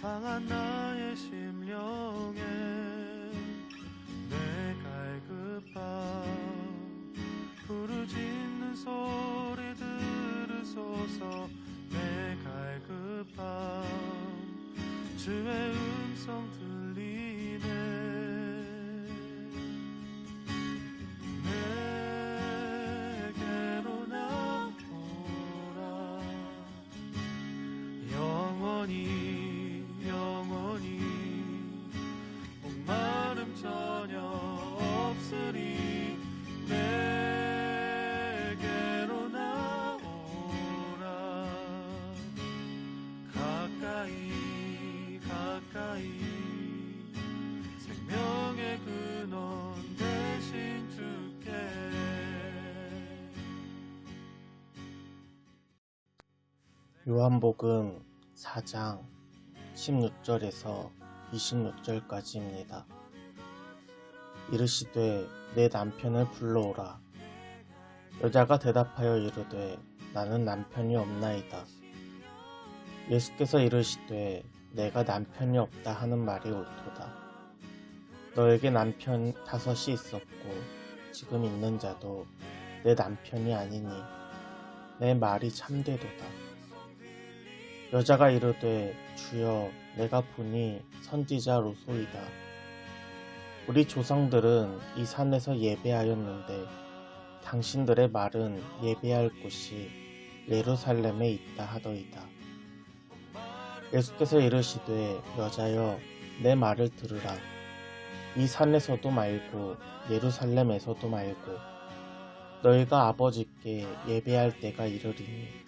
상한 나의 심령 요한복음 4장 16절에서 26절까지입니다. 이르시되 내 남편을 불러오라. 여자가 대답하여 이르되 나는 남편이 없나이다. 예수께서 이르시되 내가 남편이 없다 하는 말이 옳도다. 너에게 남편 다섯이 있었고 지금 있는 자도 내 남편이 아니니 내 말이 참되도다. 여자가 이르되 주여 내가 보니 선지자 로소이다. 우리 조상들은 이 산에서 예배하였는데 당신들의 말은 예배할 곳이 예루살렘에 있다 하더이다. 예수께서 이르시되 여자여 내 말을 들으라. 이 산에서도 말고 예루살렘에서도 말고 너희가 아버지께 예배할 때가 이르리니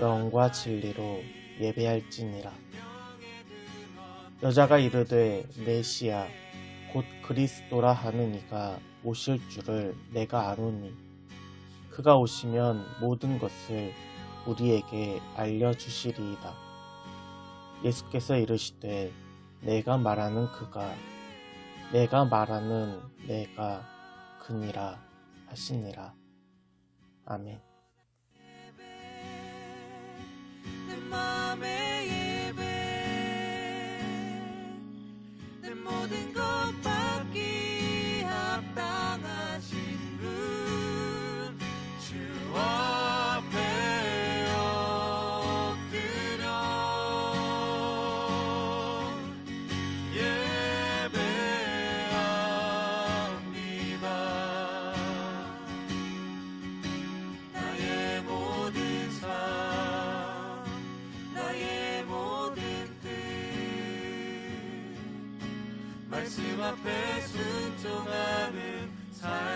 영과 진리로 예배할지니라. 여자가 이르되 메시아 곧 그리스도라 하는 이가 오실 줄을 내가 아노니 그가 오시면 모든 것을 우리에게 알려주시리이다. 예수께서 이르시되 내가 말하는 그가 내가 말하는 내가 그니라 하시니라. 아멘. 맘의 예배. 내 모든 것 순종하는 삶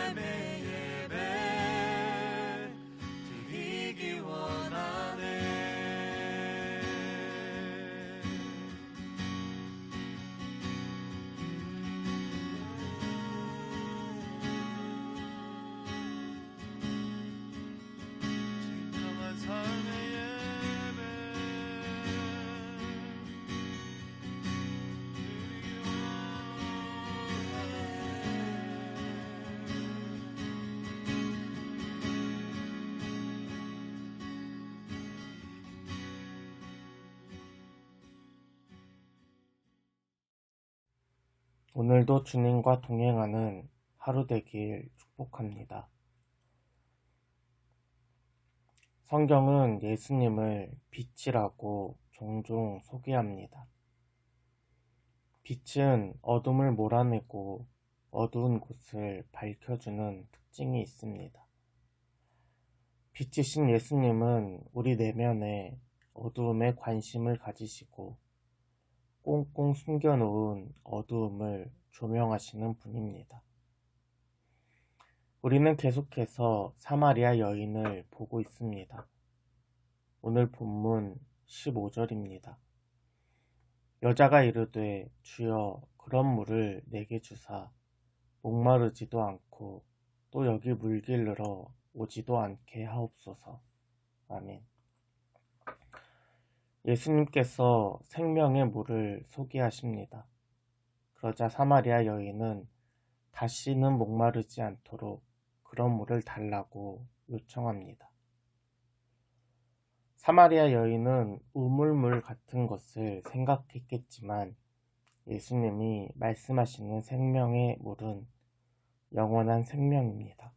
오늘도 주님과 동행하는 하루 되길 축복합니다. 성경은 예수님을 빛이라고 종종 소개합니다. 빛은 어둠을 몰아내고 어두운 곳을 밝혀주는 특징이 있습니다. 빛이신 예수님은 우리 내면에 어두움에 관심을 가지시고 꽁꽁 숨겨놓은 어두움을 조명하시는 분입니다. 우리는 계속해서 사마리아 여인을 보고 있습니다. 오늘 본문 15절입니다. 여자가 이르되 주여 그런 물을 내게 주사 목마르지도 않고 또 여기 물길르러 오지도 않게 하옵소서. 아멘. 예수님께서 생명의 물을 소개하십니다. 그러자 사마리아 여인은 다시는 목마르지 않도록 그런 물을 달라고 요청합니다. 사마리아 여인은 우물물 같은 것을 생각했겠지만 예수님이 말씀하시는 생명의 물은 영원한 생명입니다.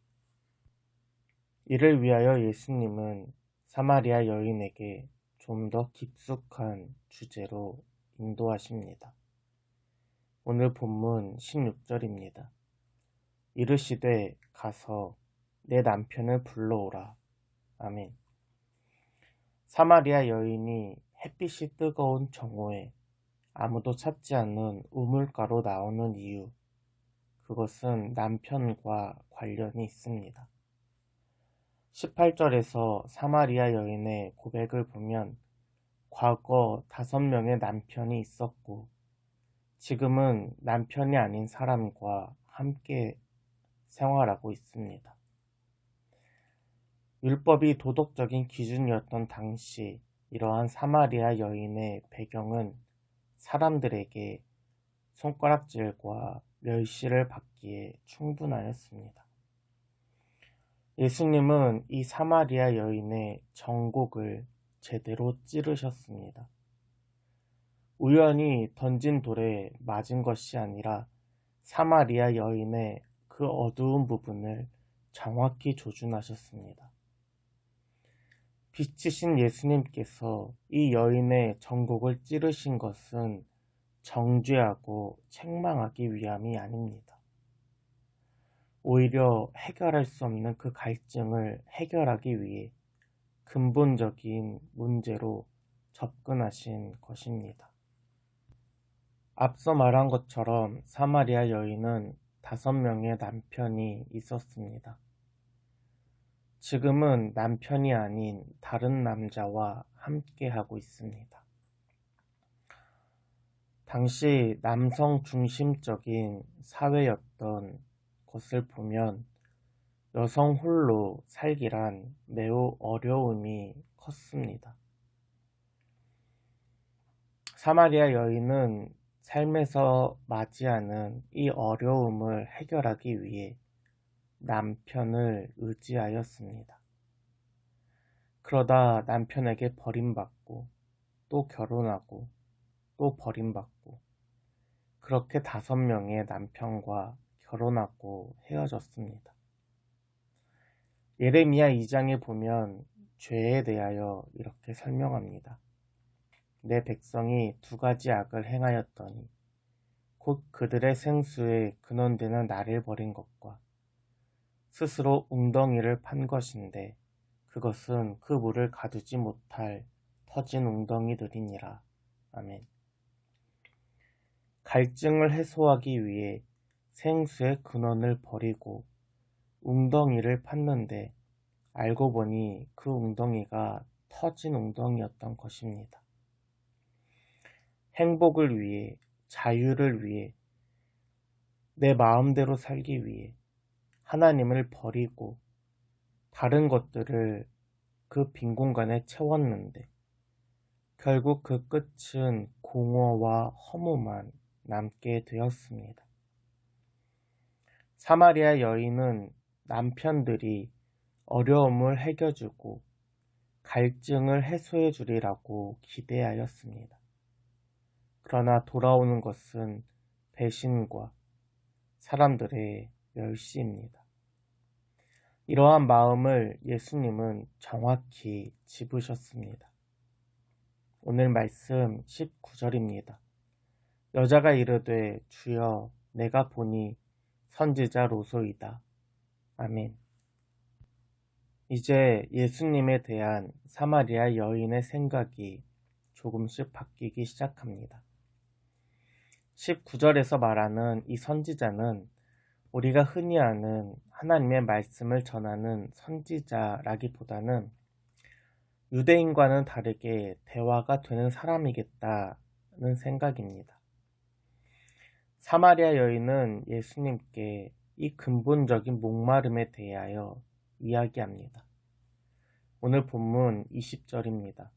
이를 위하여 예수님은 사마리아 여인에게 좀 더 깊숙한 주제로 인도하십니다. 오늘 본문 16절입니다. 이르시되 가서 내 남편을 불러오라. 아멘. 사마리아 여인이 햇빛이 뜨거운 정오에 아무도 찾지 않는 우물가로 나오는 이유. 그것은 남편과 관련이 있습니다. 18절에서 사마리아 여인의 고백을 보면 과거 다섯 명의 남편이 있었고 지금은 남편이 아닌 사람과 함께 생활하고 있습니다. 율법이 도덕적인 기준이었던 당시 이러한 사마리아 여인의 배경은 사람들에게 손가락질과 멸시를 받기에 충분하였습니다. 예수님은 이 사마리아 여인의 정곡을 제대로 찌르셨습니다. 우연히 던진 돌에 맞은 것이 아니라 사마리아 여인의 그 어두운 부분을 정확히 조준하셨습니다. 빛이신 예수님께서 이 여인의 정곡을 찌르신 것은 정죄하고 책망하기 위함이 아닙니다. 오히려 해결할 수 없는 그 갈증을 해결하기 위해 근본적인 문제로 접근하신 것입니다. 앞서 말한 것처럼 사마리아 여인은 다섯 명의 남편이 있었습니다. 지금은 남편이 아닌 다른 남자와 함께 하고 있습니다. 당시 남성 중심적인 사회였던 것을 보면 여성 홀로 살기란 매우 어려움이 컸습니다. 사마리아 여인은 삶에서 맞이하는 이 어려움을 해결하기 위해 남편을 의지하였습니다. 그러다 남편에게 버림받고 또 결혼하고 또 버림받고 그렇게 다섯 명의 남편과 결혼하고 헤어졌습니다. 예레미야 2장에 보면 죄에 대하여 이렇게 설명합니다. 내 백성이 두 가지 악을 행하였더니 곧 그들의 생수에 근원되는 나를 버린 것과 스스로 웅덩이를 판 것인데 그것은 그 물을 가두지 못할 터진 웅덩이들이니라. 아멘. 갈증을 해소하기 위해 생수의 근원을 버리고 웅덩이를 팠는데 알고 보니 그 웅덩이가 터진 웅덩이였던 것입니다. 행복을 위해, 자유를 위해, 내 마음대로 살기 위해 하나님을 버리고 다른 것들을 그 빈 공간에 채웠는데 결국 그 끝은 공허와 허무만 남게 되었습니다. 사마리아 여인은 남편들이 어려움을 해결주고 갈증을 해소해 주리라고 기대하였습니다. 그러나 돌아오는 것은 배신과 사람들의 멸시입니다. 이러한 마음을 예수님은 정확히 짚으셨습니다. 오늘 말씀 19절입니다. 여자가 이르되 주여 내가 보니 선지자 로소이다. 아멘. 이제 예수님에 대한 사마리아 여인의 생각이 조금씩 바뀌기 시작합니다. 19절에서 말하는 이 선지자는 우리가 흔히 아는 하나님의 말씀을 전하는 선지자라기보다는 유대인과는 다르게 대화가 되는 사람이겠다 생각입니다. 사마리아 여인은 예수님께 이 근본적인 목마름에 대하여 이야기합니다. 오늘 본문 20절입니다.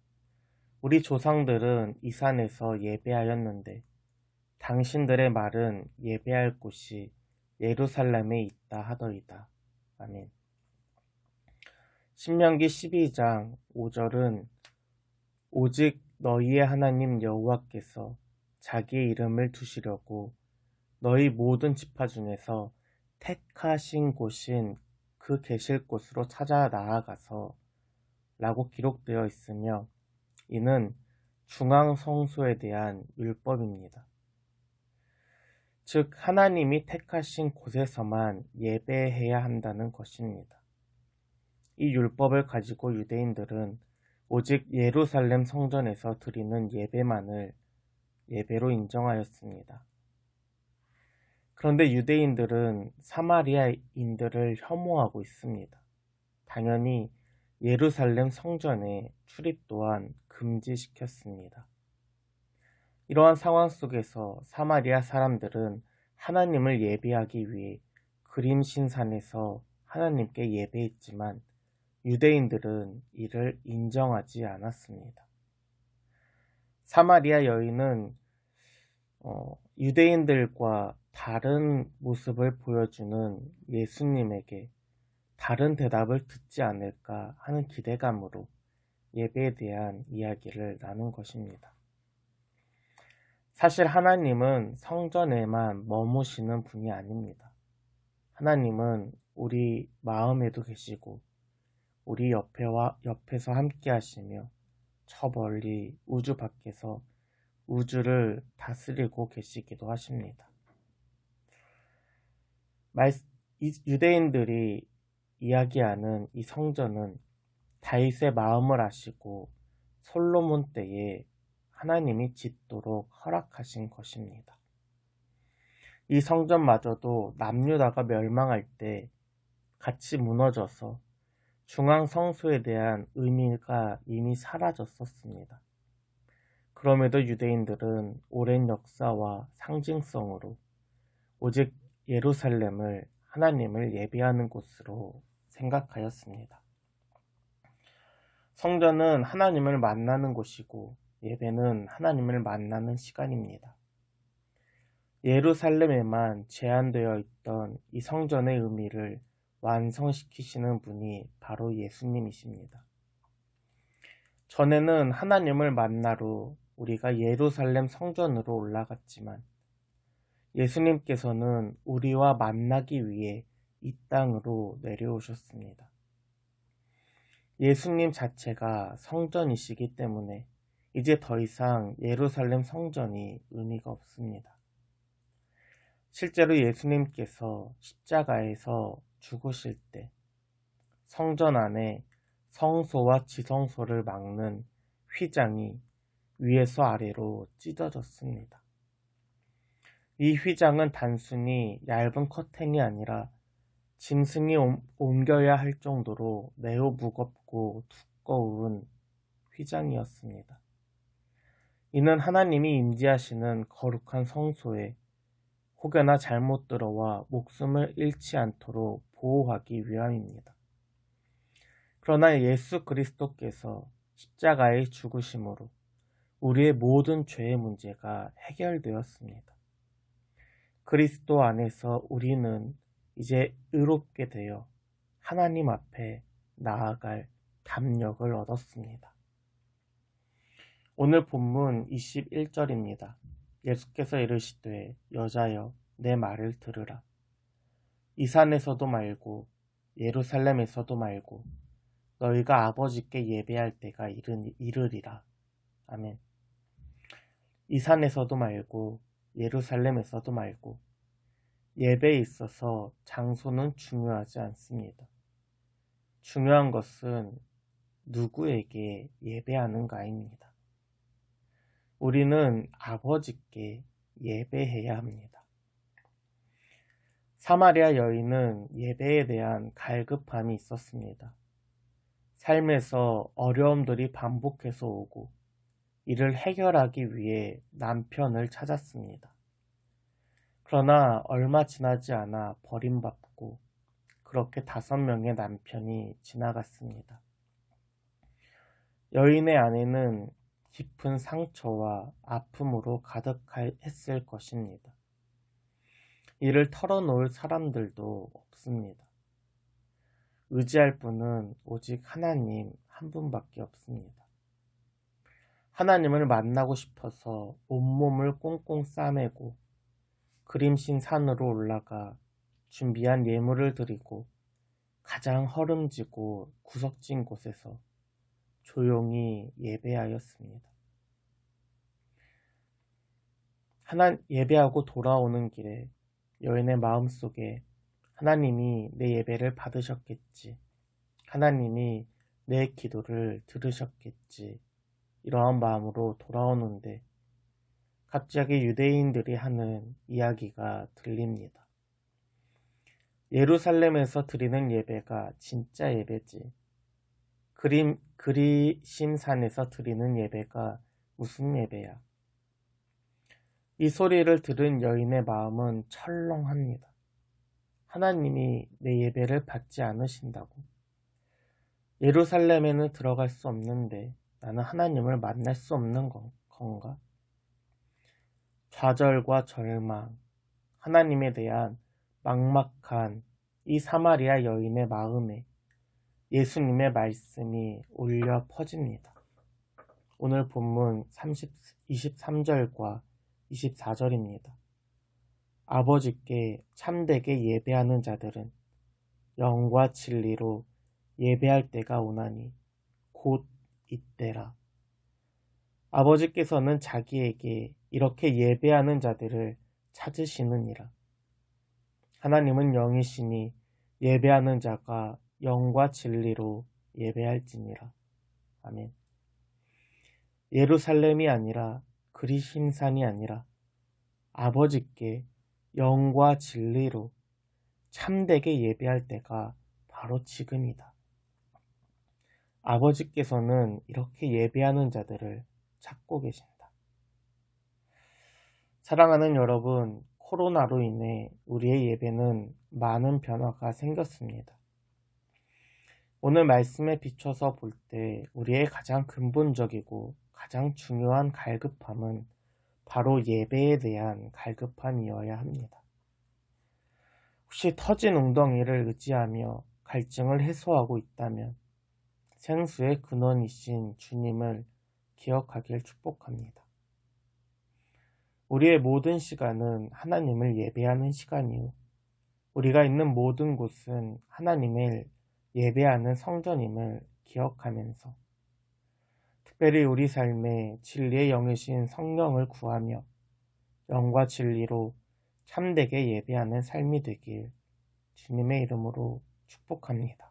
우리 조상들은 이 산에서 예배하였는데 당신들의 말은 예배할 곳이 예루살렘에 있다 하더이다. 아멘. 신명기 12장 5절은 오직 너희의 하나님 여호와께서 자기의 이름을 두시려고 너희 모든 지파 중에서 택하신 곳인 그 계실 곳으로 찾아 나아가서 라고 기록되어 있으며 이는 중앙 성소에 대한 율법입니다. 즉 하나님이 택하신 곳에서만 예배해야 한다는 것입니다. 이 율법을 가지고 유대인들은 오직 예루살렘 성전에서 드리는 예배만을 예배로 인정하였습니다. 그런데 유대인들은 사마리아인들을 혐오하고 있습니다. 당연히 예루살렘 성전의 출입 또한 금지시켰습니다. 이러한 상황 속에서 사마리아 사람들은 하나님을 예배하기 위해 그림 신산에서 하나님께 예배했지만 유대인들은 이를 인정하지 않았습니다. 사마리아 여인은 어, 유대인들과 다른 모습을 보여주는 예수님에게 다른 대답을 듣지 않을까 하는 기대감으로 예배에 대한 이야기를 나눈 것입니다. 사실 하나님은 성전에만 머무시는 분이 아닙니다. 하나님은 우리 마음에도 계시고 우리 옆에와 옆에서 함께 하시며 저 멀리 우주 밖에서 우주를 다스리고 계시기도 하십니다. 유대인들이 이야기하는 이 성전은 다윗의 마음을 아시고 솔로몬 때에 하나님이 짓도록 허락하신 것입니다. 이 성전마저도 남유다가 멸망할 때 같이 무너져서 중앙 성소에 대한 의미가 이미 사라졌었습니다. 그럼에도 유대인들은 오랜 역사와 상징성으로 오직 예루살렘을 하나님을 예배하는 곳으로 생각하였습니다. 성전은 하나님을 만나는 곳이고 예배는 하나님을 만나는 시간입니다. 예루살렘에만 제한되어 있던 이 성전의 의미를 완성시키시는 분이 바로 예수님이십니다. 전에는 하나님을 만나러 우리가 예루살렘 성전으로 올라갔지만 예수님께서는 우리와 만나기 위해 이 땅으로 내려오셨습니다. 예수님 자체가 성전이시기 때문에 이제 더 이상 예루살렘 성전이 의미가 없습니다. 실제로 예수님께서 십자가에서 죽으실 때 성전 안에 성소와 지성소를 막는 휘장이 위에서 아래로 찢어졌습니다. 이 휘장은 단순히 얇은 커튼이 아니라 짐승이 옮겨야 할 정도로 매우 무겁고 두꺼운 휘장이었습니다. 이는 하나님이 임재하시는 거룩한 성소에 혹여나 잘못 들어와 목숨을 잃지 않도록 보호하기 위함입니다. 그러나 예수 그리스도께서 십자가의 죽으심으로 우리의 모든 죄의 문제가 해결되었습니다. 그리스도 안에서 우리는 이제 의롭게 되어 하나님 앞에 나아갈 담력을 얻었습니다. 오늘 본문 21절입니다. 예수께서 이르시되 여자여 내 말을 들으라. 이 산에서도 말고 예루살렘에서도 말고 너희가 아버지께 예배할 때가 이르리라. 아멘. 이 산에서도 말고 예루살렘에서도 말고 예배에 있어서 장소는 중요하지 않습니다. 중요한 것은 누구에게 예배하는가입니다. 우리는 아버지께 예배해야 합니다. 사마리아 여인은 예배에 대한 갈급함이 있었습니다. 삶에서 어려움들이 반복해서 오고 이를 해결하기 위해 남편을 찾았습니다. 그러나 얼마 지나지 않아 버림받고 그렇게 다섯 명의 남편이 지나갔습니다. 여인의 아내는 깊은 상처와 아픔으로 가득했을 것입니다. 이를 털어놓을 사람들도 없습니다. 의지할 분은 오직 하나님 한 분밖에 없습니다. 하나님을 만나고 싶어서 온몸을 꽁꽁 싸매고 그림신 산으로 올라가 준비한 예물을 드리고 가장 허름지고 구석진 곳에서 조용히 예배하였습니다. 하나 예배하고 돌아오는 길에 여인의 마음속에 하나님이 내 예배를 받으셨겠지. 하나님이 내 기도를 들으셨겠지. 이러한 마음으로 돌아오는데 갑자기 유대인들이 하는 이야기가 들립니다. 예루살렘에서 드리는 예배가 진짜 예배지. 그림, 그리 심산에서 드리는 예배가 무슨 예배야? 이 소리를 들은 여인의 마음은 철렁합니다. 하나님이 내 예배를 받지 않으신다고. 예루살렘에는 들어갈 수 없는데 나는 하나님을 만날 수 없는 건가? 좌절과 절망, 하나님에 대한 막막한 이 사마리아 여인의 마음에 예수님의 말씀이 울려 퍼집니다. 오늘 본문 30, 23절과 24절입니다. 아버지께 참되게 예배하는 자들은 영과 진리로 예배할 때가 오나니 곧 이때라. 아버지께서는 자기에게 이렇게 예배하는 자들을 찾으시느니라. 하나님은 영이시니 예배하는 자가 영과 진리로 예배할지니라. 아멘. 예루살렘이 아니라 그리심 산이 아니라 아버지께 영과 진리로 참되게 예배할 때가 바로 지금이다. 아버지께서는 이렇게 예배하는 자들을 찾고 계신다. 사랑하는 여러분, 코로나로 인해 우리의 예배는 많은 변화가 생겼습니다. 오늘 말씀에 비춰서 볼 때 우리의 가장 근본적이고 가장 중요한 갈급함은 바로 예배에 대한 갈급함이어야 합니다. 혹시 터진 웅덩이를 의지하며 갈증을 해소하고 있다면 생수의 근원이신 주님을 기억하길 축복합니다. 우리의 모든 시간은 하나님을 예배하는 시간이요. 우리가 있는 모든 곳은 하나님을 예배하는 성전임을 기억하면서 특별히 우리 삶에 진리의 영이신 성령을 구하며 영과 진리로 참되게 예배하는 삶이 되길 주님의 이름으로 축복합니다.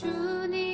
祝你